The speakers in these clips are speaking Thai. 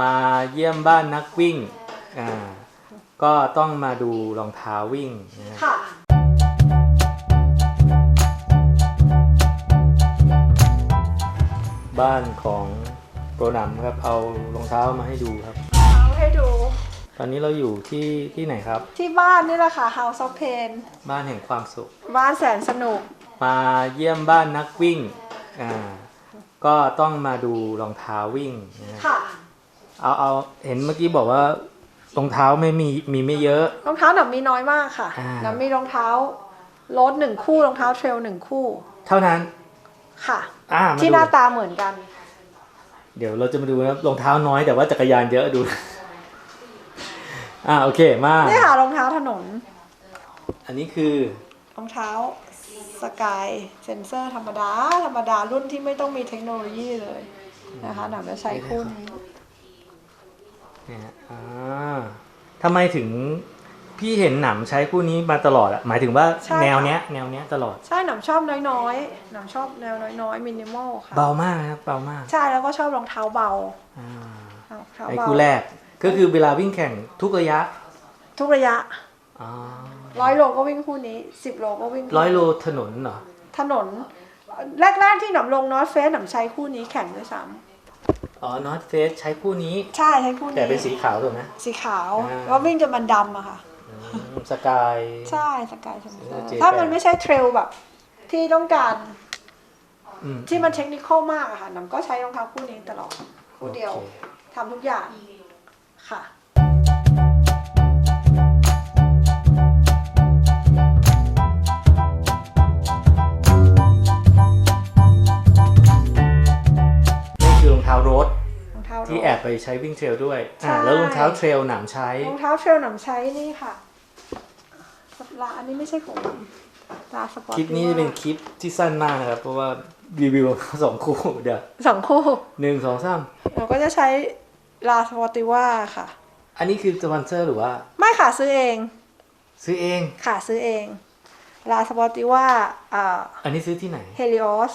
มาเยี่ยมบ้านนักวิ่งอ่าก็ต้องมาดูรองเท้าวิ่งนะฮะค่ะบ้านของโปรนัมครับเอารองเท้ามาให้ดูครับ เอาให้ดู ตอนนี้เราอยู่ที่ที่ไหนครับ ที่บ้านนี่แหละค่ะ House of Pain บ้านแห่งความสุข บ้านแสนสนุก มาเยี่ยมบ้านนักวิ่งอ่าก็ต้องมาดูรองเท้าวิ่งนะฮะค่ะ เอาเอาเห็นเมื่อกี้บอกว่ารองเท้าไม่มีมีไม่เยอะ รองเท้าหนับมีน้อยมากค่ะอ่า หนับมีรองเท้าโรถหนึ่งคู่รองเท้าเทรลหนึ่งคู่เท่านั้น ค่ะ อ่ามาที่ดูหน้าตาเหมือนกัน เดี๋ยวเราจะมาดูนะครับรองเท้าน้อยแต่ว่าจักรยานเยอะดู อ่าโอเคมา นี่ค่ะรองเท้าถนน อันนี้คือรองเท้าสกายเซนเซอร์ธรรมดา ธรรมดารุ่นที่ไม่ต้องมีเทคโนโลยีเลยนะคะหนับจะใช้คู่นี้ เนี่ยฮะอ่าทำไมถึงพี่เห็นหนำใช้คู่นี้มาตลอดอะหมายถึงว่าใช่แนวค่ะเนี้ย แนวเนี้ยตลอด ใช่หนับชอบน้อยๆหนับชอบแนวน้อยๆมินิมอลค่ะเบามากนะครับเบามากใช่แล้วก็ชอบรองเท้าเบาอ่ารองเท้าไอ้เบาคู่แรกก็คือเวลาวิ่งแข่งทุกระยะทุกระยะอ๋อร้อยโลก็วิ่งคู่นี้สิบโลก็วิ่งคู่ร้อยโลถนนเหรอถนนแรกๆที่หนำลงนอตเฟสหนำใช้คู่นี้แข่งด้วยซ้ อ๋อนอตเฟสใช้คู่นี้ำใช่ใช้คู่นี้แต่เป็นสีขาวถูกไหมสีขาวอ่าแล้ววิ่งจนมันดำอะค่ะอืมสกายใช่สกายชมเออเจแปนถ้ามันไม่ใช่เทรลแบบ ที่ต้องการอืมที่มันเทคนิคอลมากอะค่ะหนำก็ใช้รองเท้าคู่นี้ตลอดคู่เดียวโอคทำทุกอย่างค่ะ ท้าที่โรดแอบไปใช้วิ่งเทรลด้วยใช่อ่าแล้วรองเท้าเทรลหนามใช้รองเท้าเทรลหนำใช้นี่ค่ะลาอันนี้ไม่ใช่ของหนำลาสปอร์ตคลิปนี้จะเป็นคลิปที่สั้นมากนะครับ เพราะว่ารีวิวสองคู่เดี๋ยวสองคู่หนึ่งสองสามเราก็จะใช้ลาสปอร์ติว่าค่ะ อันนี้คือสปอนเซอร์หรือว่า ไม่ค่ะซื้อเอง ซื้อเองค่ะซื้อเองลาสปอร์ติว่าอ่าอันนี้ซื้อที่ไหนเฮลิออส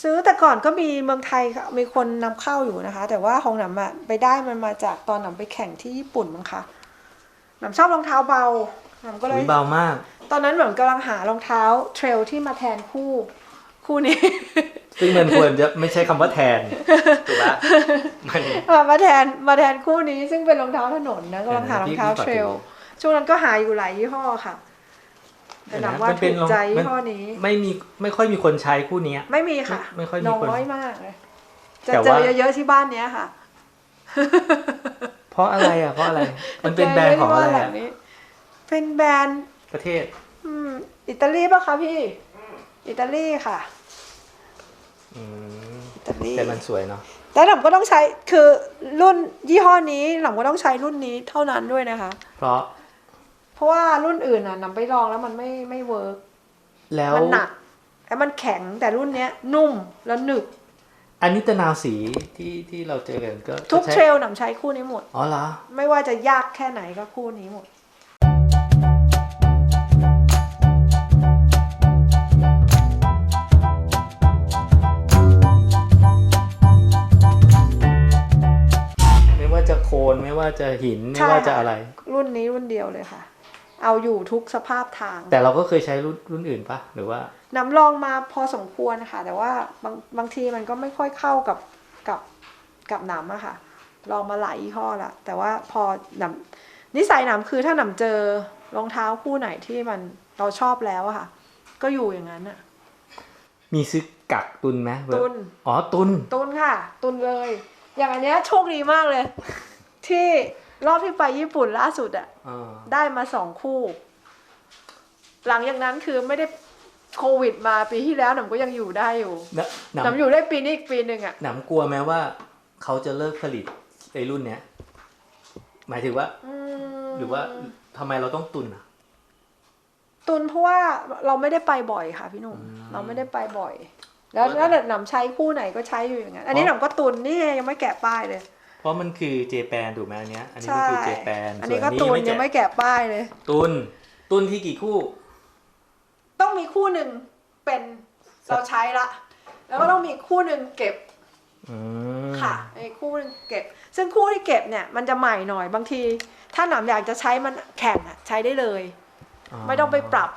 ซื้อแต่ก่อนก็มีเมืองไทยค่ะมีคนนำเข้าอยู่นะคะ แต่ว่าของหนำอะไปได้มันมาจากตอนหนำไปแข่งที่ญี่ปุ่นมั้งคะหนำชอบรองเท้าเบาหนำก็เลอุ้ยยเบามาก ตอนนั้นเหมือนกำลังหารองเท้าเทรลที่มาแทนคู่คู่นี้ ซึ่งมันควรจะไม่ใช่คำว่าแทนถูกปะมันมามาแทนมาแทนคู่นี้ซึ่งเป็นรองเท้าถนนนะกำลังหารองเท้าพี่ขอดูเทรลช่วงนั้นก็หาอยู่หลายยี่ห้อค่ะ แต่หนักว่ามันเป็ถูนกรองใจมัยี่นห้อนี้ ไม่มีไม่ค่อยมีคนใช้คู่เนี้ยไม่มีค่ะ ไม่ค่อยมีคนน้อยมากเลยจะแต่เจอว่าเยอะๆที่บ้านเนี้ยค่ะ เพราะอะไรอะเพราะอะไร มันเป็นแบรนด์ของอะไรเจเยๆที่บ้านหลัอะงนี้เป็นแบรนด์ประเทศ อืม อิตาลีป่ะคะพี่ อิตาลีค่ะอืมอิตาลีแต่มันสวยเนาะแต่หลังก็ต้องใช้คือรุ่นยี่ห้อนี้หลังก็ต้องใช้รุ่นนี้เท่านั้นด้วยนะคะ เพราะ เพราะว่ารุ่นอื่นอะนำไปลองแล้วมันไม่ไม่เวิร์กแล้วมันหนักแล้วมันแข็งแต่รุ่นเนี้ย นุ่มแล้วหนึบอันนี้ตะนาวสีที่ที่เราเจอกันก็ทุกใช้เทรลนำใช้คู่นี้หมดอ๋อเหรอไม่ว่าจะยากแค่ไหนก็คู่นี้หมดไม่ว่าจะโคลนไม่ว่าจะหิน ไม่ว่าจะอะไร รุ่นนี้รุ่นเดียวเลยค่ะ เอาอยู่ทุกสภาพทาง แต่เราก็เคยใช้รุ่นรุ่นอื่นปะหรือว่า น้ำลองมาพอสมควรค่ะ แต่ว่าบางบางทีมันก็ไม่ค่อยเข้ากับกับกับหนำอะค่ะ ลองมาหลายยี่ห้อละแต่ว่าพอหนำนิสัยหนำคือถ้าหนำเจอรองเท้าคู่ไหนที่มันเราชอบแล้วอะค่ะ ก็อยู่อย่างนั้นอะมีซื้อกักตุนไหมแบบตุนอ๋อตุนตุนค่ะ ตุนเลย อย่างอันเนี้ยโชคดีมากเลย ที่ รอบที่ไปญี่ปุ่นล่าสุดอะอ่าได้มาสองคู่ หลังจากนั้นคือไม่ได้โควิดมาปีที่แล้วหนำก็ยังอยู่ได้อยู่หนหนหนำอยู่ได้ปีนี้อีกปีหนึ่งอะำหนำกลัวไหมว่าเขาจะเลิกผลิตไอ้รุ่นเนี้ย หมายถึงว่าอืมหรือว่าทำไมเราต้องตุนอะตุนเพราะว่าเราไม่ได้ไปบ่อยค่ะ พี่หนุ่มอืมเราไม่ได้ไปบ่อย แล้วถ้าเกิดหนำใช้คู่ไหนก็ใช้อยู่อย่างนั้นอันนี้อ๋หอนำก็ตุนนี่ไงยังไม่แกะป้ายเลย เพราะมันคือเจแปนถูกไหมอันเนี้ย อันนี้ใช่ก็คือเจแปนอันนี้ก็ตุนยังไม่แกะป้ายเลย ตุนตุนที่กี่คู่ ต้องมีคู่หนึ่งเป็นเราใช้ละ แล้วก็ต้องมีคู่หนึ่งเก็บอืมค่ะไอ้คู่นึงเก็บ ซึ่งคู่ที่เก็บเนี่ยมันจะใหม่หน่อยบางที ถ้าหนำอยากจะใช้มันแข่งอะใช้ได้เลย ไม่ต้องไปปรับ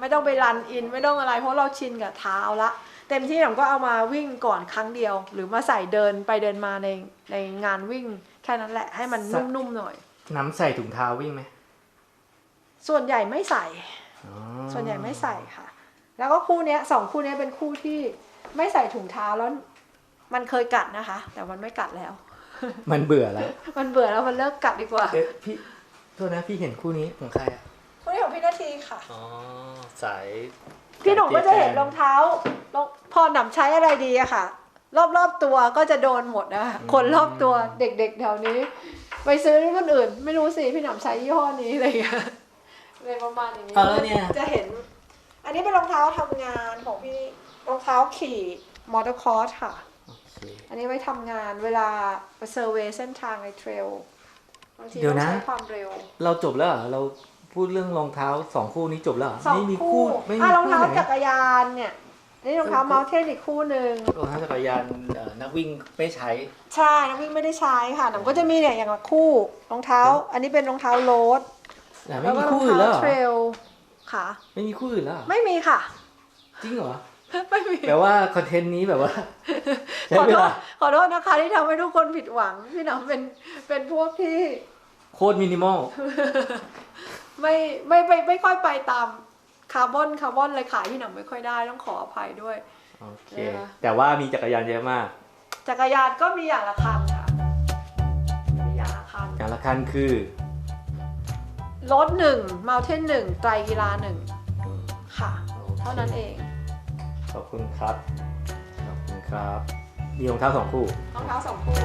ไม่ต้องไปรันอิน ไม่ต้องอะไรเพราะเราชินกับเท้าละ เต็มที่หนำก็เอามาวิ่งก่อนครั้งเดียว หรือมาใส่เดินไปเดินมาในในงานวิ่งแค่นั้นแหละให้มันนุ่มๆหน่อย น้ำใส่ถุงเท้าวิ่งไหมส่วนใหญ่ไม่ใส่อ๋อส่วนใหญ่ไม่ใส่ค่ะ แล้วก็คู่เนี้ยสองคู่เนี้ยเป็นคู่ที่ไม่ใส่ถุงเท้าแล้วมันเคยกัดนะคะ แต่มันไม่กัดแล้ว มันเบื่อแล้ว มันเบื่อแล้วมันเลิกกัดดีกว่าเอ๊ะพี่โทษนะพี่เห็นคู่นี้ของใครอะคู่นี้ของพี่นาทีค่ะ อ๋อสายพี่หนุ่มก็จะเห็นรองเท้ารอง พอหนำใช้อะไรดีอะค่ะ รอบๆตัวก็จะโดนหมดนะคะคนรอบตัวเด็กๆแถวนี้ ไปซื้อที่คนอื่น ไม่รู้สิพี่หนำใช้ยี่ห้อนี้อะไรอย่างเงี้ยเลยประมาณอย่างนี้เอาแล้วเนี่ยจะเห็น อันนี้เป็นรองเท้าทำงานของพี่รองเท้าขี่มอเตอร์คอร์สค่ะโอเคอันนี้ไว้ทำงานเวลาไปเซอร์เวย์เส้นทางในเทรลบางทีเดี๋ยวต้องนะใช้ความเร็ว เราจบแล้วเหรอเราพูดเรื่องรองเท้าสองคู่นี้จบแล้วเหรอสองไม่มีคู่ไม่มีอะรองคู่เท้าไหนจักรยานเนี่ย นี่รองเท้าคู่เมาเทนอีกคู่หนึ่งรองเท้าจักรยานเอ่อนักวิ่งไม่ใช้ ใช่นักวิ่งไม่ได้ใช้ค่ะหนังก็จะมีเนี่ยอย่างละคู่รองเท้า อันนี้เป็นรองเท้าโรดแต่ไม่แล้วมีก็รอคู่งอื่นแล้วเท้าเหรอเทรลค่ะ ไม่มีคู่อื่นแล้วเหรอไม่มีค่ะ จริงเหรอไม่มี แปลว่าคอนเทนต์นี้แบบว่า ใช้ขอเวโทษลาขอโทษนะคะที่ทำให้ทุกคนผิดหวัง พี่หน้ำเป็นเป็นพวกที่ โคตรมินิมอล ไม่ไม่ไม่ไม่ค่อยไปตามคาร์บอนคาร์บอนเลยขายพี่หน้ำไม่ค่อยได้ต้องขออภัยด้วย โอเค นะคะ แต่ว่ามีจักรยานเยอะมากจักรยานก็มีอย่างละคันค่ะมีอย่างละคันอย่างละคันคือรถหนึ่งมาเทนหนึ่งไตรกีฬาหนึ่งอืมค่ะ โอเคเท่านั้นเองขอบคุณครับ ขอบคุณครับ มีรองเท้าสองคู่ รองเท้าสองคู่